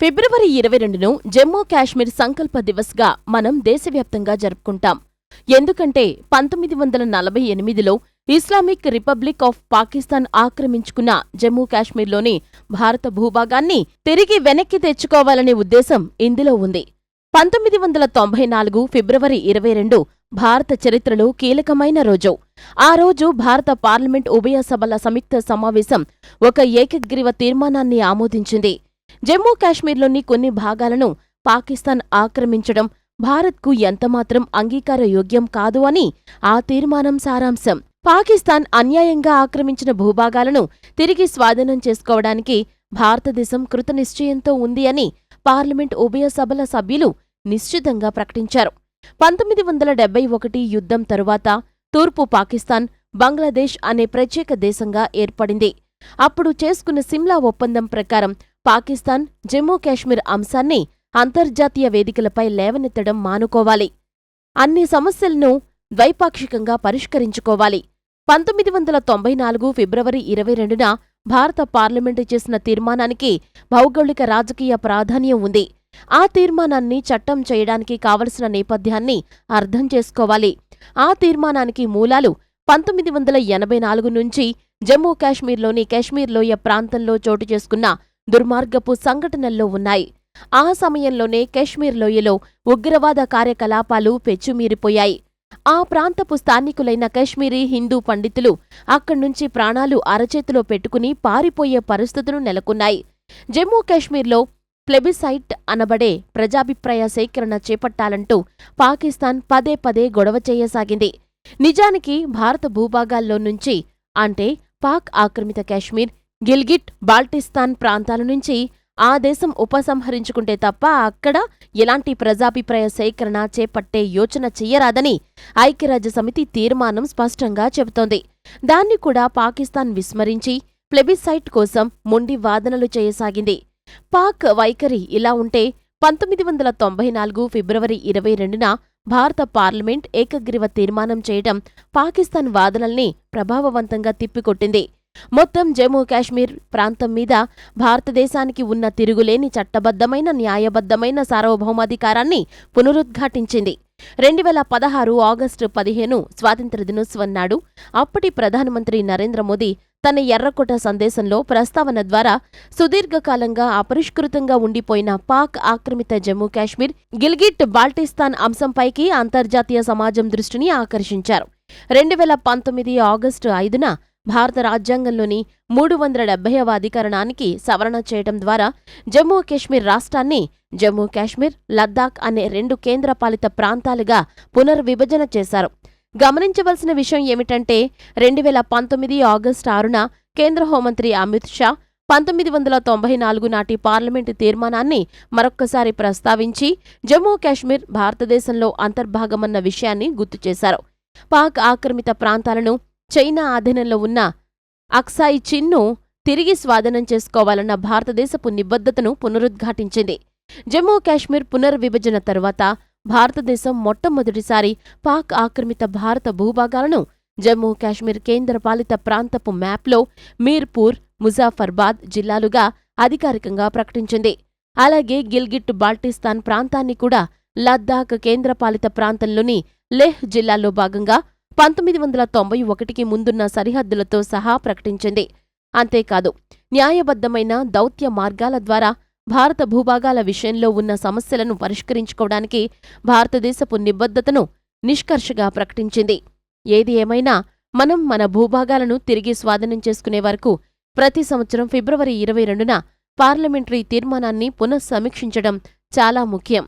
ఫిబ్రవరి ఇరవై రెండును జమ్మూ కాశ్మీర్ సంకల్ప దివస్గా మనం దేశవ్యాప్తంగా జరుపుకుంటాం. ఎందుకంటే పంతొమ్మిది వందల నలభై ఎనిమిదిలో ఇస్లామిక్ రిపబ్లిక్ ఆఫ్ పాకిస్తాన్ ఆక్రమించుకున్న జమ్మూ కాశ్మీర్లోని భారత భూభాగాన్ని తిరిగి వెనక్కి తెచ్చుకోవాలనే ఉద్దేశం ఇందులో ఉంది. పంతొమ్మిది వందల తొంభై నాలుగు ఫిబ్రవరి ఇరవై రెండు భారత చరిత్రలో కీలకమైన రోజు. ఆ రోజు భారత పార్లమెంట్ ఉభయ సభల సంయుక్త సమావేశం ఒక ఏకగ్రీవ తీర్మానాన్ని ఆమోదించింది. జమ్మూ కాశ్మీర్లోని కొన్ని భాగాలను పాకిస్తాన్ ఆక్రమించడం భారత్కు ఎంతమాత్రం అంగీకారయోగ్యం కాదు అని ఆ తీర్మానం సారాంశం. పాకిస్తాన్ అన్యాయంగా ఆక్రమించిన భూభాగాలను తిరిగి స్వాధీనం చేసుకోవడానికి భారతదేశం కృతనిశ్చయంతో ఉంది అని పార్లమెంట్ ఉభయ సభల సభ్యులు నిశ్చితంగా ప్రకటించారు. పంతొమ్మిది వందల డెబ్బై ఒకటి యుద్ధం తరువాత తూర్పు పాకిస్తాన్ బంగ్లాదేశ్ అనే ప్రత్యేక దేశంగా ఏర్పడింది. అప్పుడు చేసుకున్న సిమ్లా ఒప్పందం ప్రకారం పాకిస్తాన్ జమ్మూ కాశ్మీర్ అంశాన్ని అంతర్జాతీయ వేదికలపై లేవనెత్తడం మానుకోవాలి. అన్ని సమస్యలను ద్వైపాక్షికంగా పరిష్కరించుకోవాలి. పంతొమ్మిది వందల తొంభై నాలుగు ఫిబ్రవరి ఇరవై రెండున భారత పార్లమెంటు చేసిన తీర్మానానికి భౌగోళిక రాజకీయ ప్రాధాన్యం ఉంది. ఆ తీర్మానాన్ని చట్టం చేయడానికి కావలసిన నేపథ్యాన్ని అర్థం చేసుకోవాలి. ఆ తీర్మానానికి మూలాలు పంతొమ్మిది వందల ఎనభై నాలుగు నుంచి జమ్మూ కాశ్మీర్లోని కాశ్మీర్ లోయ ప్రాంతంలో చోటు చేసుకున్న దుర్మార్గపు సంఘటనల్లో ఉన్నాయి. ఆ సమయంలోనే కాశ్మీర్ లోయలో ఉగ్రవాద కార్యకలాపాలు పెచ్చుమీరిపోయాయి. ఆ ప్రాంతపు స్థానికులైన కశ్మీరీ హిందూ పండితులు అక్కడ్నుంచి ప్రాణాలు అరచేతిలో పెట్టుకుని పారిపోయే పరిస్థితులు నెలకొన్నాయి. జమ్మూ కాశ్మీర్లో ప్లెబిసైట్ అనబడే ప్రజాభిప్రాయ సేకరణ చేపట్టాలంటూ పాకిస్తాన్ పదే పదే గొడవ చేయసాగింది. నిజానికి భారత భూభాగాల్లో నుంచి అంటే పాక్ ఆక్రమిత కాశ్మీర్ గిల్గిట్ బాల్టిస్తాన్ ప్రాంతాల నుంచి ఆ దేశం ఉపసంహరించుకుంటే తప్ప అక్కడ ఎలాంటి ప్రజాభిప్రాయ సేకరణ చేపట్టే యోచన చెయ్యరాదని ఐక్యరాజ్యసమితి తీర్మానం స్పష్టంగా చెబుతోంది. దాన్ని కూడా పాకిస్తాన్ విస్మరించి ప్లెబిసైట్ కోసం మొండి వాదనలు చేయసాగింది. పాక్ వైఖరి ఇలా ఉంటే పంతొమ్మిది వందల తొంభై నాలుగు ఫిబ్రవరి ఇరవై రెండున భారత పార్లమెంట్ ఏకగ్రీవ తీర్మానం చేయడం పాకిస్తాన్ వాదనల్ని ప్రభావవంతంగా తిప్పికొట్టింది. మొత్తం జమ్మూ కాశ్మీర్ ప్రాంతం మీద భారతదేశానికి ఉన్న తిరుగులేని చట్టబద్ధమైన న్యాయబద్ధమైన సార్వభౌమాధికారాన్ని పునరుద్ఘాటించింది. రెండు వేల పదహారు ఆగస్టు పదిహేను స్వాతంత్ర దినోత్సవం నాడు అప్పటి ప్రధానమంత్రి నరేంద్ర మోదీ తన ఎర్రకోట సందేశంలో ప్రస్తావన ద్వారా సుదీర్ఘకాలంగా అపరిష్కృతంగా ఉండిపోయిన పాక్ ఆక్రమిత జమ్మూ కాశ్మీర్ గిల్గిట్ బాల్టిస్తాన్ అంశంపైకి అంతర్జాతీయ సమాజం దృష్టిని ఆకర్షించారు. రెండు వేల పంతొమ్మిది ఆగస్టు ఐదున భారత రాజ్యాంగంలోని మూడు వందల డెబ్బైవ అధికరణానికి సవరణ చేయడం ద్వారా జమ్మూ కాశ్మీర్ రాష్ట్రాన్ని జమ్మూ కాశ్మీర్ లద్దాఖ్ అనే రెండు కేంద్రపాలిత ప్రాంతాలుగా పునర్విభజన చేశారు. గమనించవలసిన విషయం ఏమిటంటే రెండు వేల పంతొమ్మిది ఆగస్టు ఆరున కేంద్ర హోంమంత్రి అమిత్ షా పంతొమ్మిది వందల తొంభై నాలుగు నాటి పార్లమెంటు తీర్మానాన్ని మరొక్కసారి ప్రస్తావించి జమ్మూ కాశ్మీర్ భారతదేశంలో అంతర్భాగమన్న విషయాన్ని గుర్తు చేశారు. పాక్ ఆక్రమిత ప్రాంతాలను చైనా ఆధీనంలో ఉన్న అక్సాయి చిన్ను తిరిగి స్వాధీనం చేసుకోవాలన్న భారతదేశపు నిబద్ధతను పునరుద్ఘాటించింది. జమ్మూ కాశ్మీర్ పునర్విభజన తర్వాత భారతదేశం మొట్టమొదటిసారి పాక్ ఆక్రమిత భారత భూభాగాలను జమ్మూ కాశ్మీర్ కేంద్రపాలిత ప్రాంతపు మ్యాప్లో మీర్పూర్ ముజాఫర్బాద్ జిల్లాలుగా అధికారికంగా ప్రకటించింది. అలాగే గిల్గిట్ బాల్టిస్తాన్ ప్రాంతాన్ని కూడా లద్దాఖ్ కేంద్రపాలిత ప్రాంతంలోని లెహ్ జిల్లాలో భాగంగా పంతొమ్మిది వందల తొంభై ఒకటికి ముందున్న సరిహద్దులతో సహా ప్రకటించింది. అంతేకాదు న్యాయబద్ధమైన దౌత్య మార్గాల ద్వారా భారత భూభాగాల విషయంలో ఉన్న సమస్యలను పరిష్కరించుకోవడానికి భారతదేశపు నిబద్ధతను నిష్కర్షగా ప్రకటించింది. ఏది ఏమైనా మనం మన భూభాగాలను తిరిగి స్వాధీనం చేసుకునే వరకు ప్రతి సంవత్సరం ఫిబ్రవరి ఇరవై రెండున పార్లమెంటరీ తీర్మానాన్ని పునఃసమీక్షించడం చాలా ముఖ్యం.